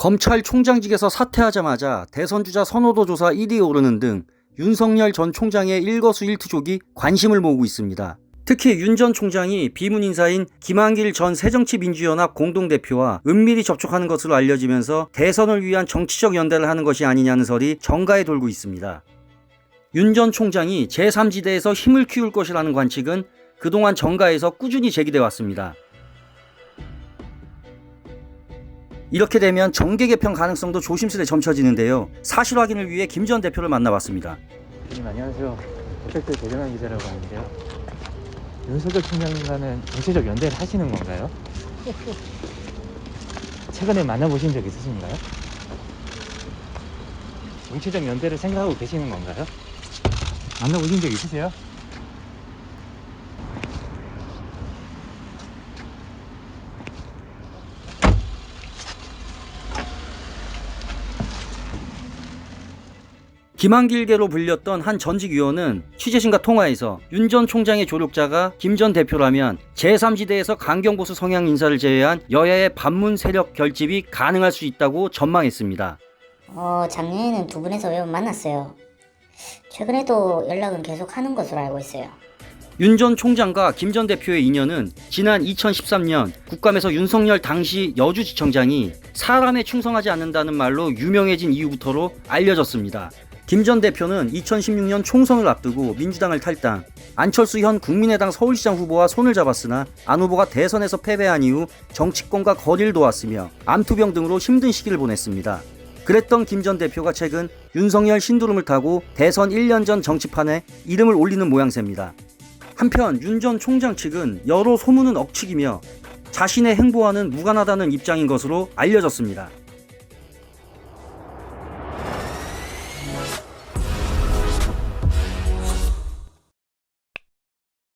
검찰총장직에서 사퇴하자마자 대선주자 선호도 조사 1위에 오르는 등 윤석열 전 총장의 일거수일투족이 관심을 모으고 있습니다. 특히 윤 전 총장이 비문 인사인 김한길 전 새정치민주연합 공동대표와 은밀히 접촉하는 것으로 알려지면서 대선을 위한 정치적 연대를 하는 것이 아니냐는 설이 정가에 돌고 있습니다. 윤 전 총장이 제3지대에서 힘을 키울 것이라는 관측은 그동안 정가에서 꾸준히 제기돼 왔습니다. 이렇게 되면 정계 개편 가능성도 조심스레 점쳐지는데요. 사실 확인을 위해 김 전 대표를 만나봤습니다. 대표님 안녕하세요. 에펙트 대전환 기자라고 하는데요. 윤석열 총장과는 정치적 연대를 하시는 건가요? 최근에 만나보신 적 있으신가요? 정치적 연대를 생각하고 계시는 건가요? 만나보신 적 있으세요? 김한길계로 불렸던 한 전직 의원은 취재진과 통화에서 윤 전 총장의 조력자가 김 전 대표라면 제3지대에서 강경보수 성향 인사를 제외한 여야의 반문 세력 결집이 가능할 수 있다고 전망했습니다. 어, 작년에는 두 분에서 매번 만났어요. 최근에도 연락은 계속 하는 것으로 알고 있어요. 윤 전 총장과 김 전 대표의 인연은 지난 2013년 국감에서 윤석열 당시 여주지청장이 사람에 충성하지 않는다는 말로 유명해진 이후부터로 알려졌습니다. 김 전 대표는 2016년 총선을 앞두고 민주당을 탈당, 안철수 현 국민의당 서울시장 후보와 손을 잡았으나 안 후보가 대선에서 패배한 이후 정치권과 거리를 놓았으며 암투병 등으로 힘든 시기를 보냈습니다. 그랬던 김 전 대표가 최근 윤석열 신두름을 타고 대선 1년 전 정치판에 이름을 올리는 모양새입니다. 한편 윤 전 총장 측은 여러 소문은 억측이며 자신의 행보와는 무관하다는 입장인 것으로 알려졌습니다.